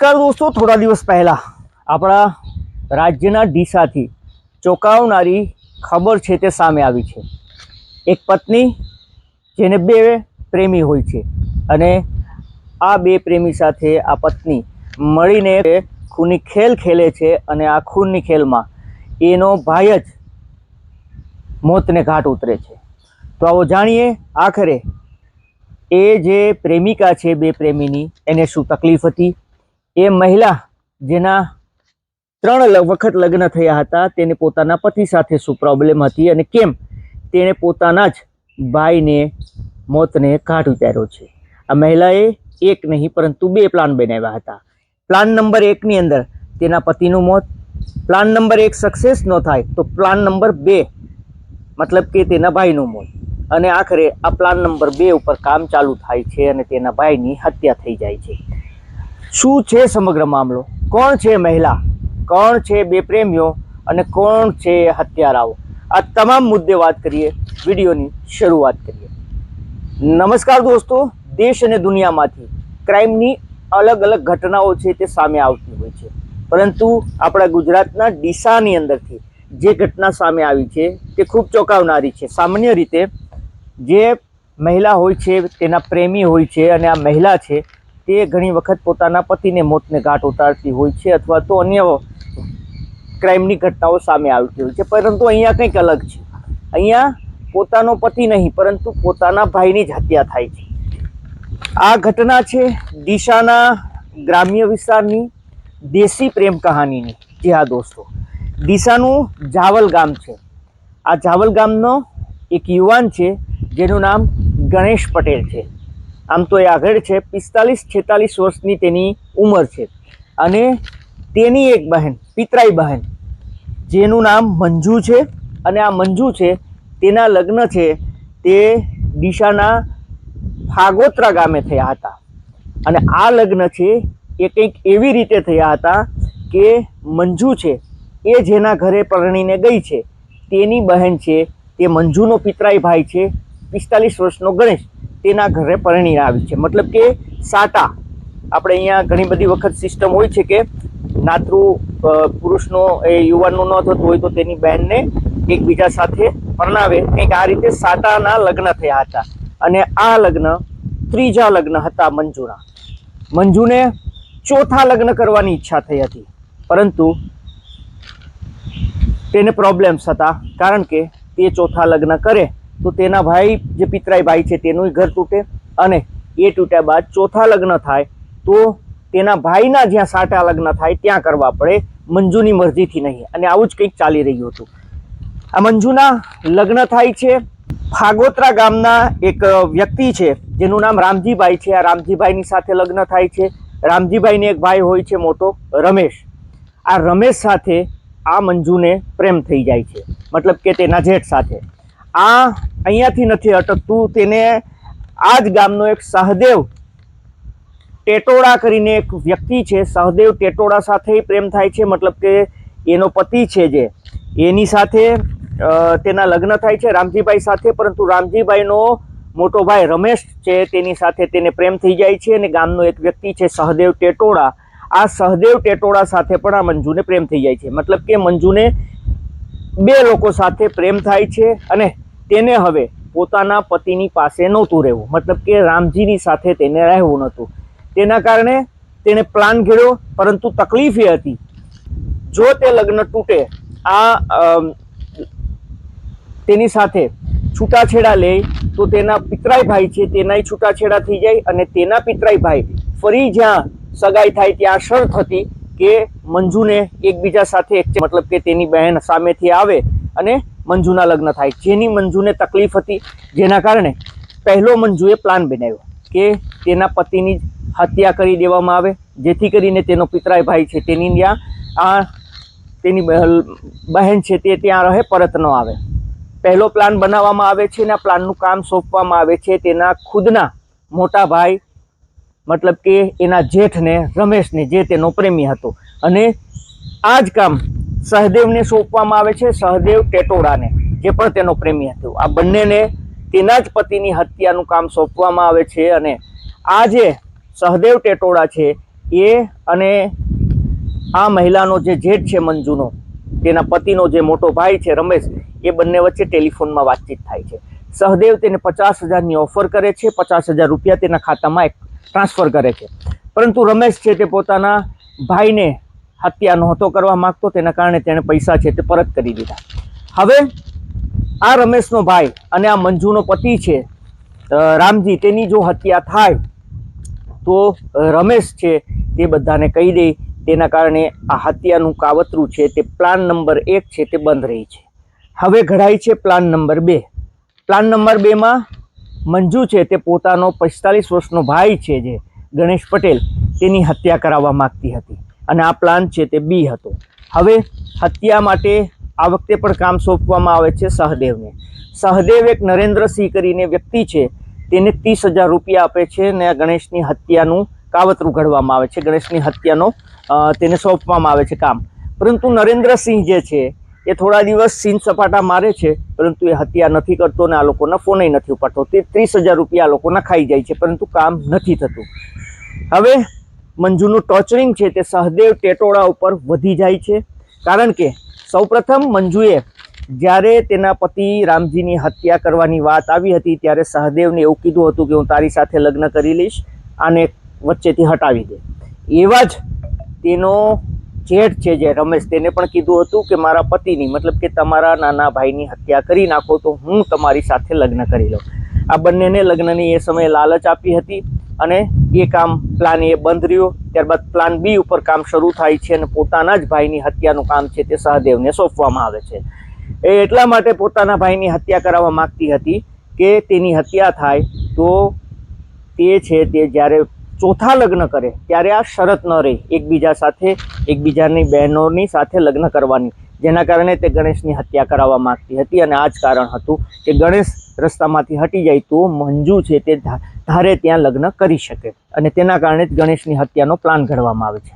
નમસ્કાર દોસ્તો, થોડા દિવસ પહેલાં આપણા રાજ્યના ડીસાથી ચોંકાવનારી ખબર છે તે સામે આવી છે. એક પત્ની જેને બે પ્રેમી હોય છે અને આ બે પ્રેમી સાથે આ પત્ની મળીને ખૂની ખેલ ખેલે છે અને આ ખૂનની ખેલમાં એનો ભાઈ જ મોતને ઘાટ ઉતરે છે. તો આવો જાણીએ આખરે એ જે પ્રેમિકા છે, બે પ્રેમીની, એને શું તકલીફ હતી? એ મહિલા જેના ત્રણ વખત લગ્ન થયા હતા, તેને પોતાના પતિ સાથે શું પ્રોબ્લેમ હતી અને કેમ? તેણે પોતાના જ ભાઈને મોતને ઘાટ ઉતાર્યો છે. આ મહિલાએ એક નહીં, પરંતુ બે પ્લાન બનાવ્યા હતા. પ્લાન નંબર એકની અંદર તેના પતિનું મોત. પ્લાન નંબર એક સક્સેસ ન થાય તો પ્લાન નંબર બે, મતલબ કે તેના ભાઈનું મોત. અને આખરે આ પ્લાન નંબર બે ઉપર કામ ચાલુ થાય છે અને તેના ભાઈની હત્યા થઈ જાય છે. શું છે સમગ્ર મામલો? કોણ છે મહિલા? કોણ છે બે પ્રેમીઓ? અને કોણ છે હત્યારાઓ? આ તમામ મુદ્દે વાત કરીએ, વિડીયોની શરૂઆત કરીએ. નમસ્કાર દોસ્તો, દેશ અને દુનિયામાંથી ક્રાઇમની અલગ અલગ ઘટનાઓ છે તે સામે આવતી હોય છે. પરંતુ આપણા ગુજરાતના ડીસાની અંદરથી જે ઘટના સામે આવી છે તે ખૂબ ચોંકાવનારી છે. સામાન્ય રીતે જે મહિલા હોય છે, તેના પ્રેમી હોય છે અને આ મહિલા છે તે ઘણી વખત પોતાના પતિને મોતને ઘાટ ઉતારતી હોય છે અથવા તો અન્ય ક્રાઇમની ઘટનાઓ સામે આવતી હોય છે. પરંતુ અહીંયા કંઈક અલગ છે. અહીંયા પોતાનો પતિ નહીં, પરંતુ પોતાના ભાઈની જ હત્યા થાય છે. આ ઘટના છે દિશાના ગ્રામ્ય વિસ્તારની દેશી પ્રેમ કહાનીની. જી હા દોસ્તો, દિશાનું જાવલ ગામ છે. આ જાવલ ગામનો એક યુવાન છે, જેનું નામ ગણેશ પટેલ છે. આમ તો એ આગળ છે, પિસ્તાલીસ છેતાલીસ વર્ષની તેની ઉંમર છે. અને તેની એક બહેન, પિતરાઈ બહેન, જેનું નામ મંજુ છે. અને આ મંજુ છે, તેના લગ્ન છે, તે દિશાના ફાગોત્રા ગામે થયા હતા. અને આ લગ્ન છે, એ કંઈક એવી રીતે થયા હતા કે મંજુ છે, એ જેના ઘરે પરણીને ગઈ છે. તેની બહેન છે, તે મંજુનો પિતરાઈ ભાઈ છે, પિસ્તાલીસ વર્ષનો ગણેશ. તેના ઘરે પરણી આવી છે. મતલબ કે સાટા. આપણે અહીંયા ઘણી બધી વખત સિસ્ટમ હોય છે કે નાતરું પુરુષનો એ યુવાનનું ન થતું હોય તો તેની બહેનને એકબીજા સાથે પરણાવે. કંઈક આ રીતે સાટાના લગ્ન થયા હતા. અને આ લગ્ન ત્રીજા લગ્ન હતા મંજુના. મંજુને ચોથા લગ્ન કરવાની ઈચ્છા થઈ હતી. પરંતુ તેને પ્રોબ્લેમ્સ હતા. કારણ કે તે ચોથા લગ્ન કરે. તો તેના ભાઈ જે પિતરાઈ ભાઈ છે તેનું ઘર તૂટે અને એ તૂટ્યા બાદ ચોથા લગ્ન થાય તો તેના ભાઈના જ્યાં સાટા લગ્ન થાય ત્યાં કરવા પડે મંજુની મરજીથી નહીં. અને આવું જ કંઈક ચાલી રહ્યું હતું. આ મંજુના લગ્ન થાય છે. ફાગોત્રા ગામના એક વ્યક્તિ છે, જેનું નામ રામજીભાઈ છે. આ રામજીભાઈની સાથે લગ્ન થાય છે. રામજીભાઈને એક ભાઈ હોય છે મોટો, રમેશ. આ રમેશ સાથે આ મંજુને પ્રેમ થઈ જાય છે. મતલબ કે તેના જેઠ સાથે. આ અહીંયાથી નથી અટકતું તેને આ જ ગામનો એક સહદેવ ટેટોડા કરીને એક વ્યક્તિ છે. સહદેવ ટેટોડા સાથે પ્રેમ થાય છે. મતલબ કે એનો પતિ છે જે. એની સાથે તેના લગ્ન થાય છે રામજીભાઈ સાથે, પરંતુ રામજીભાઈનો મોટો ભાઈ રમેશ છે તેની સાથે તેને પ્રેમ થઈ જાય છે અને ગામનો એક વ્યક્તિ છે સહદેવ ટેટોડા આ સહદેવ ટેટોડા સાથે પણ આ મંજુને પ્રેમ થઈ જાય છે. મતલબ કે મંજુને બે લોકો સાથે પ્રેમ થાય છે અને તેને હવે પોતાના પતિની પાસે નહોતું રહેવું. મતલબ કે રામજીની સાથે તેને રહેવું નહોતું. તેના કારણે તેણે પ્લાન ઘડ્યો, પરંતુ તકલીફ એ હતી. જો તે લગ્ન તૂટે, આ તેની સાથે છૂટાછેડા લે, તો તેના પિતરાઈ ભાઈ છે, તેનાય છૂટાછેડા થઈ જાય અને તેના પિતરાઈ ભાઈ ફરી જ્યાં સગાઈ થાય ત્યાં શરત હતી કે મંજુને એકબીજા સાથે મતલબ કે તેની બહેન સામેથી આવે અને મંજુના લગ્ન થાય. જેની મંજુને તકલીફ હતી, જેના કારણે પહેલો મંજુએ પ્લાન બનાવ્યો કે તેના પતિની હત્યા કરી દેવામાં આવે. જેથી કરીને તેનો પિતરાય ભાઈ છે તેની ત્યાં, આ તેની બહેન છે તે ત્યાં રહે, પરત ન આવે. પહેલો પ્લાન બનાવવામાં આવે છે અને આ પ્લાનનું કામ સોંપવામાં આવે છે તેના ખુદના મોટા ભાઈ, મતલબ કે એના જેઠને, રમેશને, જે તેનો પ્રેમી હતો. અને આ જ કામ સહદેવને સોંપવામાં આવે છે સહદેવ ટેટોડાને, જે પણ તેનો પ્રેમી હતો. આ બંનેને તેના જ પતિની હત્યાનું કામ સોંપવામાં આવે છે અને આ જે સહદેવ ટેટોડા છે એ અને આ મહિલાનો જે જેઠ છે મંજુનો, તેના પતિનો જે મોટો ભાઈ છે રમેશ, એ બંને વચ્ચે ટેલિફોનમાં વાતચીત થાય છે. સહદેવ તેને પચાસ હજારની ઓફર કરે છે, પચાસ હજાર રૂપિયા તેના ખાતામાં ટ્રાન્સફર કરે છે. પરંતુ રમેશ છે તે પોતાના ભાઈને હત્યા નહોતો કરવા માંગતો, તેના કારણે તેણે પૈસા છે તે પરત કરી દીધા. હવે આ રમેશનો ભાઈ અને આ મંજુનો પતિ છે રામજી, તેની જો હત્યા થાય, તો રમેશ છે તે બધાને કહી દે, તેના કારણે આ હત્યાનું કાવતરું છે તે પ્લાન નંબર એક છે તે બંધ રહી છે. હવે ઘડાય છે પ્લાન નંબર બે. પ્લાન નંબર બેમાં મંજુ છે તે પોતાનો પિસ્તાલીસ વર્ષનો ભાઈ છે જે ગણેશ પટેલ, તેની હત્યા કરાવવા માંગતી હતી. અને આ પ્લાન છે તે બી હતો. હવે હત્યા માટે આ વખતે પણ કામ સોંપવામાં આવે છે સહદેવને. સહદેવ એક નરેન્દ્રસિંહ કરીને વ્યક્તિ છે. તેને ત્રીસ હજાર રૂપિયા આપે છે અને ગણેશની હત્યાનું કાવતરું ઘડવામાં આવે છે. ગણેશની હત્યાનો તેને સોંપવામાં આવે છે કામ. પરંતુ નરેન્દ્રસિંહ જે છે, એ થોડા દિવસ સીન સપાટા મારે છે, પરંતુ એ હત્યા નથી કરતો અને આ લોકોના ફોનય નથી ઉપાડતો. તે ત્રીસ હજાર રૂપિયા આ લોકોના ખાઈ જાય છે, પરંતુ કામ નથી થતું. હવે મંજુનું ટોર્ચરિંગ છે તે સહદેવ ટેટોળા ઉપર વધી જાય છે. કારણ કે સૌપ્રથમ મંજુએ જ્યારે તેના પતિ રામજીની હત્યા કરવાની વાત આવી હતી ત્યારે સહદેવને એવું કીધું હતું કે હું તારી સાથે લગ્ન કરી લઈશ, આને વચ્ચેથી હટાવી દે. એવા જ તેનો જેઠ છે જે રમેશ, તેને પણ કીધું હતું કે મારા પતિની, મતલબ કે તમારા નાના ભાઈની હત્યા કરી નાખો તો હું તમારી સાથે લગ્ન કરી લઉં. આ બંનેને લગ્નની એ સમયે લાલચ આપી હતી અને એ કામ પ્લાન એ બંધ રહ્યો. ત્યારબાદ પ્લાન બી ઉપર કામ શરૂ થાય છે અને પોતાના જ ભાઈની હત્યાનું કામ છે તે સહદેવને સોંપવામાં આવે છે. એ એટલા માટે પોતાના ભાઈની હત્યા કરાવવા માગતી હતી કે તેની હત્યા થાય તો તે છે તે જ્યારે ચોથા લગ્ન કરે ત્યારે આ શરત ન રહે. એકબીજા સાથે, એકબીજાની બહેનોની સાથે લગ્ન કરવાની. જેના કારણે તે ગણેશની હત્યા કરાવવા માગતી હતી અને આ જ કારણ હતું કે ગણેશ રસ્તામાંથી હટી જાય તો મંજુ છે તે ધારે ત્યાં લગ્ન કરી શકે. અને તેના કારણે જ ગણેશની હત્યાનો પ્લાન ઘડવામાં આવે છે.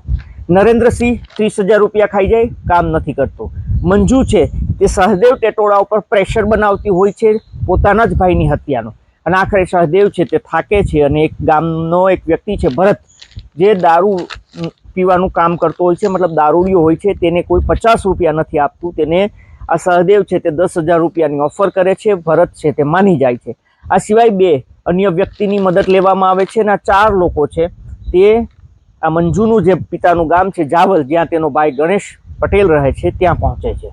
નરેન્દ્રસિંહ ત્રીસ હજાર રૂપિયા ખાઈ જાય, કામ નથી કરતો. મંજુ છે, તે સહદેવ ટેટોળા ઉપર પ્રેશર બનાવતી હોય છે, પોતાના જ ભાઈની હત્યાનો. અને આખરે સહદેવ છે, તે થાકે છે અને એક ગામનો એક વ્યક્તિ છે, ભરત, જે દારૂ પીવાનું કામ કરતો હોય છે, મતલબ દારૂડિયો હોય છે, તેને કોઈ પચાસ રૂપિયા નથી આપતું. તેને આ સહદેવ છે, તે દસ હજાર રૂપિયાની ઓફર કરે છે, ભરત છે, તે માની જાય છે. આ સિવાય બે અન્ય વ્યક્તિની મદદ લેવામાં આવે છે અને આ ચાર લોકો છે તે આ મંજુનું જે પિતાનું ગામ છે જાવલ, જ્યાં તેનો ભાઈ ગણેશ પટેલ રહે છે, ત્યાં પહોંચે છે.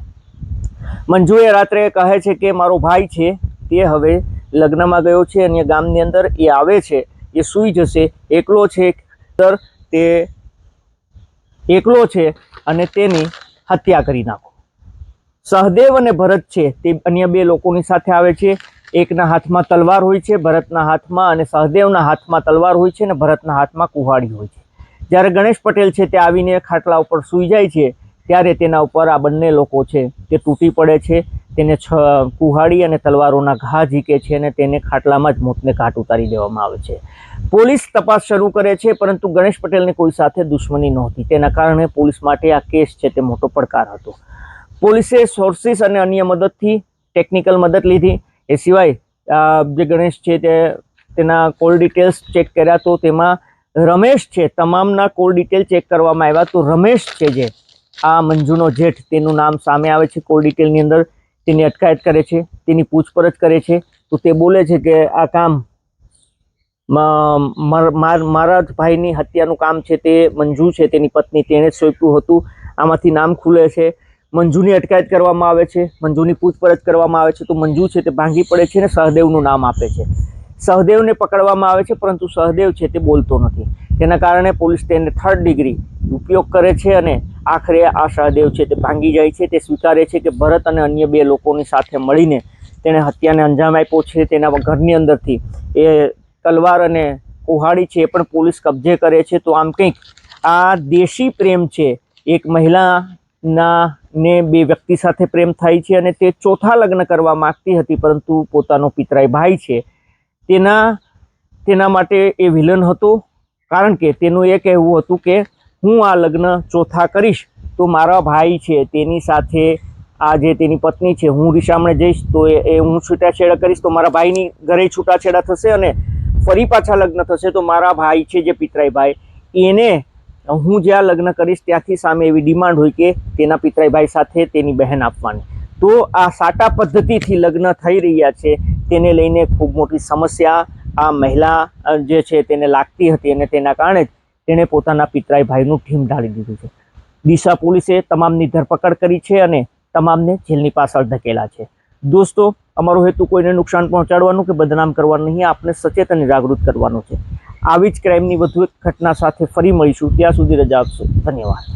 મંજુએ રાત્રે કહે છે કે, મારો ભાઈ છે, તે હવે લગ્નમાં ગયો છે અને ગામની અંદર એ આવે છે, એ સૂઈ જશે, એકલો છે અંદર તે એકલો છે અને તેની હત્યા કરી નાખો. સહદેવ અને ભરત છે તે અન્ય બે લોકોની સાથે આવે છે. એકના હાથમાં તલવાર હોય છે, ભરતના હાથમાં અને સહદેવના હાથમાં તલવાર હોય છે અને ભરતના હાથમાં કુહાડી હોય છે. જ્યારે ગણેશ પટેલ છે તે આવીને ખાટલા ઉપર સૂઈ જાય છે, ત્યારે તેના ઉપર આ બંને લોકો છે તે તૂટી પડે છે, તેને છ કુહાડી અને તલવારોના ઘા ઝીકે છે અને તેને ખાટલામાં જ મોતને ઘાટ ઉતારી દેવામાં આવે છે. પોલીસ તપાસ શરૂ કરે છે, પરંતુ ગણેશ પટેલને કોઈ સાથે દુશ્મની નહોતી. તેના કારણે પોલીસ માટે આ કેસ છે તે મોટો પડકાર હતો. પોલીસે સોર્સિસ અને અન્ય મદદથી, ટેકનિકલ મદદ લીધી. એ સિવાય જે ગણેશ છે તે તેના કોલ ડિટેલ્સ ચેક કર્યા તો તેમાં રમેશ છે, તમામના કોલ ડિટેલ ચેક કરવામાં આવ્યા તો રમેશ છે જે. આ મંજુનો જેઠ, તેનું નામ સામે આવે છે કોલ ડિટેલની અંદર. તેની અટકાયત કરે છે, તેની પૂછપરછ કરે છે. તો તે બોલે છે કે આ કામ મારા જ ભાઈની હત્યાનું કામ છે તે, મંજુ છે, તેની પત્ની તેણે જ સોંપ્યું હતું. આમાંથી નામ ખુલે છે. મંજુની અટકાયત કરવામાં આવે છે, મંજુની પૂછપરછ કરવામાં આવે છે, તો મંજુ છે તે ભાંગી પડે છે અને સહદેવનું નામ આપે છે. સહદેવને પકડવામાં આવે છે, પરંતુ સહદેવ છે તે બોલતો નથી. તેના કારણે પોલીસ તેને થર્ડ ડિગ્રી ઉપયોગ કરે છે અને આખરે આ સહદેવ છે તે ભાંગી જાય છે. તે સ્વીકારે છે કે ભરત અને અન્ય બે લોકોની સાથે મળીને તેણે હત્યાને અંજામ આપ્યો છે. તેના ઘરની અંદરથી એ તલવાર અને કુહાડી છે એ પણ પોલીસ કબજે કરે છે. તો આમ કંઈક આ દેશી પ્રેમ છે. એક મહિલાના ને બે વ્યક્તિ સાથે પ્રેમ થાય છે અને તે ચોથા લગ્ન કરવા માગતી હતી, પરંતુ પોતાનો પિતરાઈ ભાઈ છે. તેના તેના માટે એ વિલન હતો, કારણ કે તેનું એ કહેવું હતું કે, હું આ લગ્ન ચોથા કરીશ, તો મારા ભાઈ છે, તેની સાથે આ જે તેની પત્ની છે, હું રિસામણે જઈશ, તો એ હું છૂટાછેડા કરીશ, તો મારા ભાઈની ઘરે છૂટાછેડા થશે અને ફરી પાછા લગ્ન થશે, તો મારા ભાઈ છે જે પિતરાઈ ભાઈ. એને હું જ્યાં લગ્ન કરીશ, ત્યાંથી સામે એવી ડિમાન્ડ હોય કે તેના પિતરાઈભાઈ સાથે તેની બહેન આપવાની. તો આ સાટા પદ્ધતિથી લગ્ન થઈ રહ્યા છે. તેને લઈને ખૂબ મોટી સમસ્યા. આ મહિલા જે છે તેને લાગતી હતી અને તેના કારણે જ તેણે પોતાના પિતરાઈ ભાઈનું ઠીમ ઢાળી દીધું છે. ડીસા પોલીસે તમામની ધરપકડ કરી છે અને તમામને જેલની પાછળ ધકેલા છે. દોસ્તો, અમારો હેતુ કોઈને નુકસાન પહોંચાડવાનું કે બદનામ કરવાનું નહીં, આપને સચેત અને જાગૃત કરવાનું છે. આવી જ ક્રાઇમની વધુ એક ઘટના સાથે ફરી મળીશું. ત્યાં સુધી રજા આપશો. ધન્યવાદ.